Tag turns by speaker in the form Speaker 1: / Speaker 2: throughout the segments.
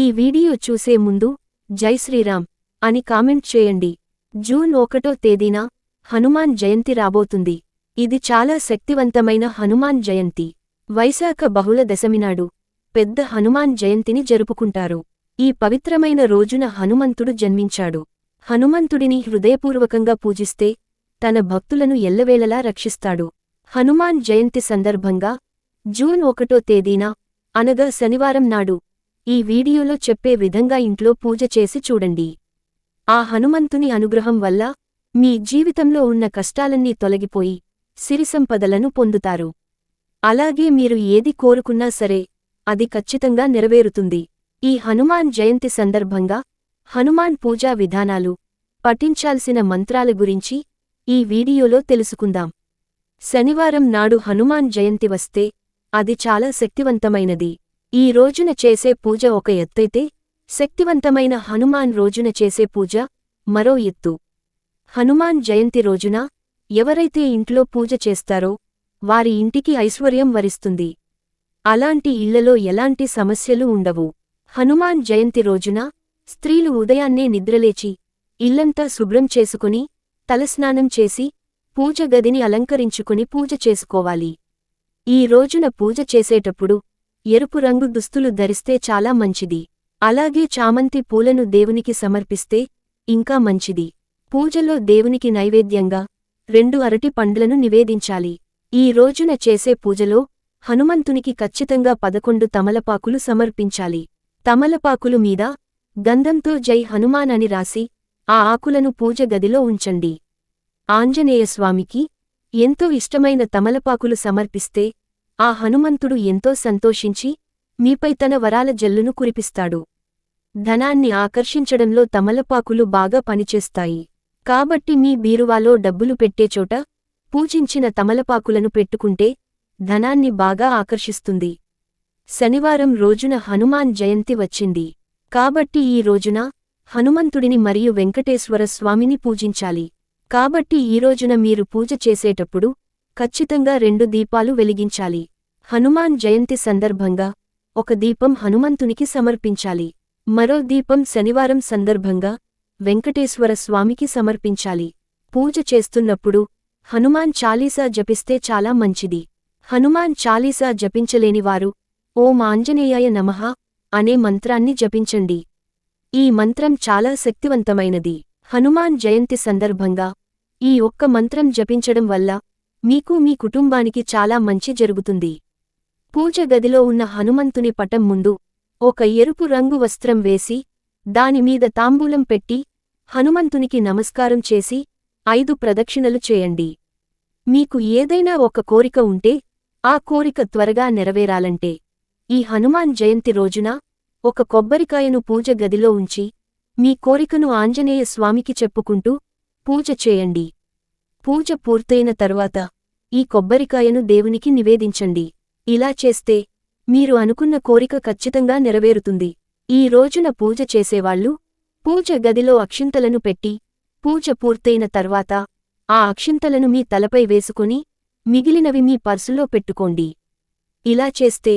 Speaker 1: ఈ వీడియో చూసే ముందు జై శ్రీరామ్ అని కామెంట్ చేయండి. జూన్ ఒకటో తేదీన హనుమాన్ జయంతి రాబోతుంది. ఇది చాలా శక్తివంతమైన హనుమాన్ జయంతి. వైశాఖ బహుళ దశమినాడు పెద్ద హనుమాన్ జయంతిని జరుపుకుంటారు. ఈ పవిత్రమైన రోజున హనుమంతుడు జన్మించాడు. హనుమంతుడిని హృదయపూర్వకంగా పూజిస్తే తన భక్తులను ఎల్లవేళలా రక్షిస్తాడు. హనుమాన్ జయంతి సందర్భంగా జూన్ ఒకటో తేదీన అనగా శనివారం నాడు ఈ వీడియోలో చెప్పే విధంగా ఇంట్లో పూజ చేసి చూడండి. ఆ హనుమంతుని అనుగ్రహం వల్ల మీ జీవితంలో ఉన్న కష్టాలన్నీ తొలగిపోయి సిరిసంపదలను పొందుతారు. అలాగే మీరు ఏది కోరుకున్నా సరే అది ఖచ్చితంగా నెరవేరుతుంది. ఈ హనుమాన్ జయంతి సందర్భంగా హనుమాన్ పూజా విధానాలు పఠించాల్సిన మంత్రాల గురించి ఈ వీడియోలో తెలుసుకుందాం. శనివారం నాడు హనుమాన్ జయంతి వస్తే అది చాలా శక్తివంతమైనది. ఈ రోజున చేసే పూజ ఒక ఎత్తైతే శక్తివంతమైన హనుమాన్ రోజున చేసే పూజ మరో ఎత్తు. హనుమాన్ జయంతి రోజున ఎవరైతే ఇంట్లో పూజ చేస్తారో వారి ఇంటికి ఐశ్వర్యం వరిస్తుంది. అలాంటి ఇళ్ళలో ఎలాంటి సమస్యలు ఉండవు. హనుమాన్ జయంతి రోజున స్త్రీలు ఉదయాన్నే నిద్రలేచి ఇల్లంతా శుభ్రం చేసుకుని తలస్నానం చేసి పూజ గదిని అలంకరించుకుని పూజ చేసుకోవాలి. ఈ రోజున పూజ చేసేటప్పుడు ఎరుపు రంగు దుస్తులు ధరిస్తే చాలా మంచిది. అలాగే చామంతి పూలను దేవునికి సమర్పిస్తే ఇంకా మంచిది. పూజలో దేవునికి నైవేద్యంగా రెండు అరటి పండ్లను నివేదించాలి. ఈ రోజున చేసే పూజలో హనుమంతునికి ఖచ్చితంగా పదకొండు తమలపాకులు సమర్పించాలి. తమలపాకులు మీద గంధంతో జై హనుమాన్ అని రాసి ఆ ఆకులను పూజ గదిలో ఉంచండి. ఆంజనేయస్వామికి ఎంతో ఇష్టమైన తమలపాకులు సమర్పిస్తే ఆ హనుమంతుడు ఎంతో సంతోషించి మీపై తన వరాల జల్లును కురిపిస్తాడు. ధనాన్ని ఆకర్షించడంలో తమలపాకులు బాగా పనిచేస్తాయి. కాబట్టి మీ బీరువాలో డబ్బులు పెట్టే చోట పూజించిన తమలపాకులను పెట్టుకుంటే ధనాన్ని బాగా ఆకర్షిస్తుంది. శనివారం రోజున హనుమాన్ జయంతి వచ్చింది. కాబట్టి ఈ రోజున హనుమంతుడిని మరియు వెంకటేశ్వర స్వామిని పూజించాలి. కాబట్టి ఈ రోజున మీరు పూజ చేసేటప్పుడు ఖచ్చితంగా రెండు దీపాలు వెలిగించాలి. హనుమాన్ జయంతి సందర్భంగా ఒక దీపం హనుమంతునికి సమర్పించాలి. మరో దీపం శనివారం సందర్భంగా వెంకటేశ్వర స్వామికి సమర్పించాలి. పూజ చేస్తున్నప్పుడు హనుమాన్ చాలీసా జపిస్తే చాలా మంచిది. హనుమాన్ చాలీసా జపించలేనివారు ఓం ఆంజనేయాయ నమః అనే మంత్రాన్ని జపించండి. ఈ మంత్రం చాలా శక్తివంతమైనది. హనుమాన్ జయంతి సందర్భంగా ఈ ఒక్క మంత్రం జపించడం వల్ల మీకు మీ కుటుంబానికి చాలా మంచి జరుగుతుంది. పూజ గదిలో ఉన్న హనుమంతుని పటం ముందు ఒక ఎరుపు రంగు వస్త్రం వేసి దానిమీద తాంబూలం పెట్టి హనుమంతునికి నమస్కారం చేసి ఐదు ప్రదక్షిణలు చేయండి. మీకు ఏదైనా ఒక కోరిక ఉంటే ఆ కోరిక త్వరగా నెరవేరాలంటే ఈ హనుమాన్ జయంతి రోజున ఒక కొబ్బరికాయను పూజ గదిలో ఉంచి మీ కోరికను ఆంజనేయ స్వామికి చెప్పుకుంటూ పూజ చేయండి. పూజ పూర్తయిన తరువాత ఈ కొబ్బరికాయను దేవునికి నివేదించండి. ఇలా చేస్తే మీరు అనుకున్న కోరిక ఖచ్చితంగా నెరవేరుతుంది. ఈ రోజున పూజ చేసేవాళ్ళు పూజ గదిలో అక్షింతలను పెట్టి పూజ పూర్తయిన తర్వాత ఆ అక్షింతలను మీ తలపై వేసుకుని మిగిలినవి మీ పర్సులో పెట్టుకోండి. ఇలా చేస్తే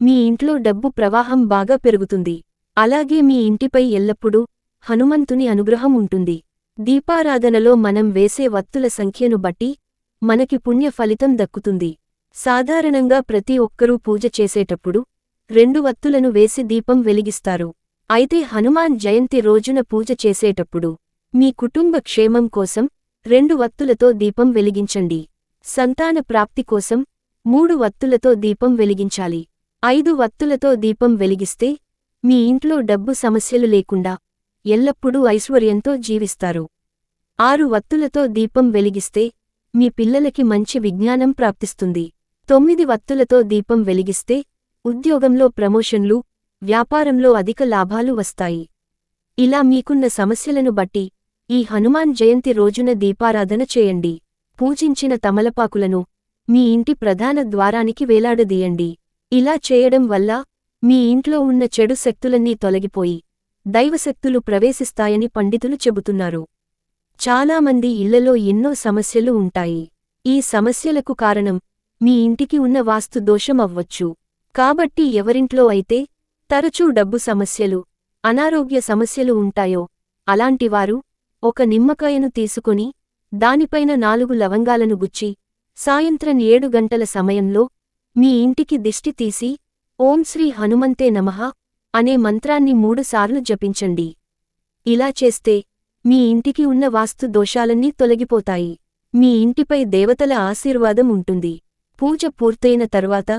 Speaker 1: మీ ఇంట్లో డబ్బు ప్రవాహం బాగా పెరుగుతుంది. అలాగే మీ ఇంటిపై ఎల్లప్పుడూ హనుమంతుని అనుగ్రహం ఉంటుంది. దీపారాధనలో మనం వేసే వత్తుల సంఖ్యను బట్టి మనకి పుణ్య ఫలితం దక్కుతుంది. సాధారణంగా ప్రతి ఒక్కరూ పూజ చేసేటప్పుడు రెండు వత్తులను వేసి దీపం వెలిగిస్తారు. అయితే హనుమాన్ జయంతి రోజున పూజ చేసేటప్పుడు మీ కుటుంబ క్షేమం కోసం రెండు వత్తులతో దీపం వెలిగించండి. సంతాన ప్రాప్తి కోసం మూడు వత్తులతో దీపం వెలిగించాలి. ఐదు వత్తులతో దీపం వెలిగిస్తే మీ ఇంట్లో డబ్బు సమస్యలు లేకుండా ఎల్లప్పుడూ ఐశ్వర్యంతో జీవిస్తారు. ఆరు వత్తులతో దీపం వెలిగిస్తే మీ పిల్లలకి మంచి విజ్ఞానం ప్రాప్తిస్తుంది. తొమ్మిది వత్తులతో దీపం వెలిగిస్తే ఉద్యోగంలో ప్రమోషన్లు వ్యాపారంలో అధిక లాభాలు వస్తాయి. ఇలా మీకున్న సమస్యలను బట్టి ఈ హనుమాన్ జయంతి రోజున దీపారాధన చేయండి. పూజించిన తమలపాకులను మీ ఇంటి ప్రధాన ద్వారానికి వేలాడదీయండి. ఇలా చేయడం వల్ల మీ ఇంట్లో ఉన్న చెడు శక్తులన్నీ తొలగిపోయి దైవశక్తులు ప్రవేశిస్తాయని పండితులు చెబుతున్నారు. చాలామంది ఇళ్ళలో ఎన్నో సమస్యలు ఉంటాయి. ఈ సమస్యలకు కారణం మీ ఇంటికి ఉన్న వాస్తు దోషం అవ్వచ్చు. కాబట్టి ఎవరింట్లో అయితే తరచూ డబ్బు సమస్యలు అనారోగ్య సమస్యలు ఉంటాయో అలాంటివారు ఒక నిమ్మకాయను తీసుకుని దానిపైన నాలుగు లవంగాలను గుచ్చి సాయంత్రం ఏడు గంటల సమయంలో మీ ఇంటికి దిష్టి తీసి ఓం శ్రీ హనుమంతే నమః అనే మంత్రాన్ని మూడుసార్లు జపించండి. ఇలా చేస్తే మీ ఇంటికి ఉన్న వాస్తు దోషాలన్నీ తొలగిపోతాయి. మీ ఇంటిపై దేవతల ఆశీర్వాదం ఉంటుంది. పూజ పూర్తయిన తరువాత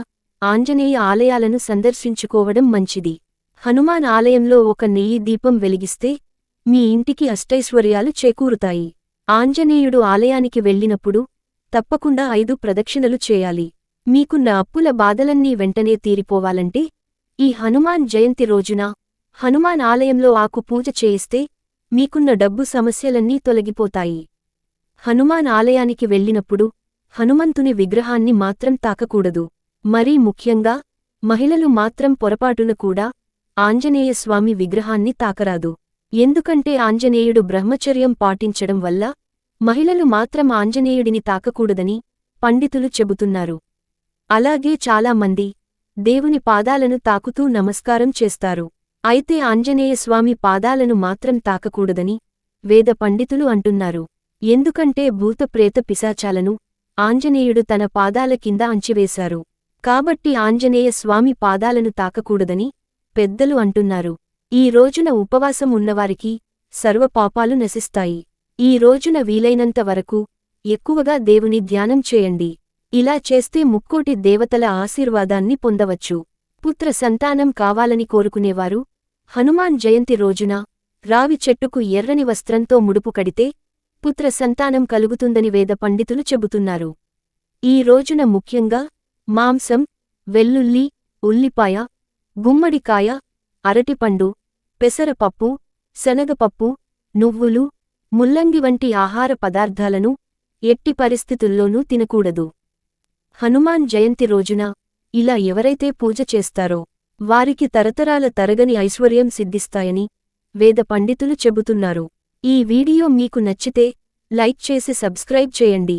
Speaker 1: ఆంజనేయ ఆలయాలను సందర్శించుకోవడం మంచిది. హనుమాన్ ఆలయంలో ఒక నెయ్యి దీపం వెలిగిస్తే మీ ఇంటికి అష్టైశ్వర్యాలు చేకూరుతాయి. ఆంజనేయుడు ఆలయానికి వెళ్ళినప్పుడు తప్పకుండా ఐదు ప్రదక్షిణలు చేయాలి. మీకున్న అప్పుల బాధలన్నీ వెంటనే తీరిపోవాలంటే ఈ హనుమాన్ జయంతి రోజున హనుమాన్ ఆలయంలో ఆకు పూజ చేయిస్తే మీకున్న డబ్బు సమస్యలన్నీ తొలగిపోతాయి. హనుమాన్ ఆలయానికి వెళ్ళినప్పుడు హనుమంతుని విగ్రహాన్ని మాత్రం తాకకూడదు. మరీ ముఖ్యంగా మహిళలు మాత్రం పొరపాటున కూడా ఆంజనేయస్వామి విగ్రహాన్ని తాకరాదు. ఎందుకంటే ఆంజనేయుడు బ్రహ్మచర్యం పాటించడం వల్ల మహిళలు మాత్రం ఆంజనేయుడిని తాకకూడదని పండితులు చెబుతున్నారు. అలాగే చాలామంది దేవుని పాదాలను తాకుతూ నమస్కారం చేస్తారు. అయితే ఆంజనేయస్వామి పాదాలను మాత్రం తాకకూడదని వేద పండితులు అంటున్నారు. ఎందుకంటే భూతప్రేత పిశాచాలను ఆంజనేయుడు తన పాదాల కింద అంచివేశారు. కాబట్టి ఆంజనేయ స్వామి పాదాలను తాకకూడదని పెద్దలు అంటున్నారు. ఈ రోజున ఉపవాసం ఉన్నవారికి సర్వపాపాలు నశిస్తాయి. ఈ రోజున వీలైనంత వరకు ఎక్కువగా దేవుని ధ్యానం చేయండి. ఇలా చేస్తే ముక్కోటి దేవతల ఆశీర్వాదాన్ని పొందవచ్చు. పుత్ర సంతానం కావాలని కోరుకునేవారు హనుమాన్ జయంతి రోజున రావి చెట్టుకు ఎర్రని వస్త్రంతో ముడుపు కడితే పుత్ర సంతానం కలుగుతుందని వేద పండితులు చెబుతున్నారు. ఈ రోజున ముఖ్యంగా మాంసం వెల్లుల్లి ఉల్లిపాయ గుమ్మడికాయ అరటిపండు పెసరపప్పు శనగపప్పు నువ్వులు ముల్లంగి వంటి ఆహార పదార్థాలను ఎట్టి పరిస్థితుల్లోనూ తినకూడదు. హనుమాన్ జయంతి రోజున ఇలా ఎవరైతే పూజ చేస్తారో వారికి తరతరాల తరగని ఐశ్వర్యం సిద్ధిస్తాయని వేద పండితులు చెబుతున్నారు. ఈ వీడియో మీకు నచ్చితే లైక్ చేసి సబ్స్క్రైబ్ చేయండి.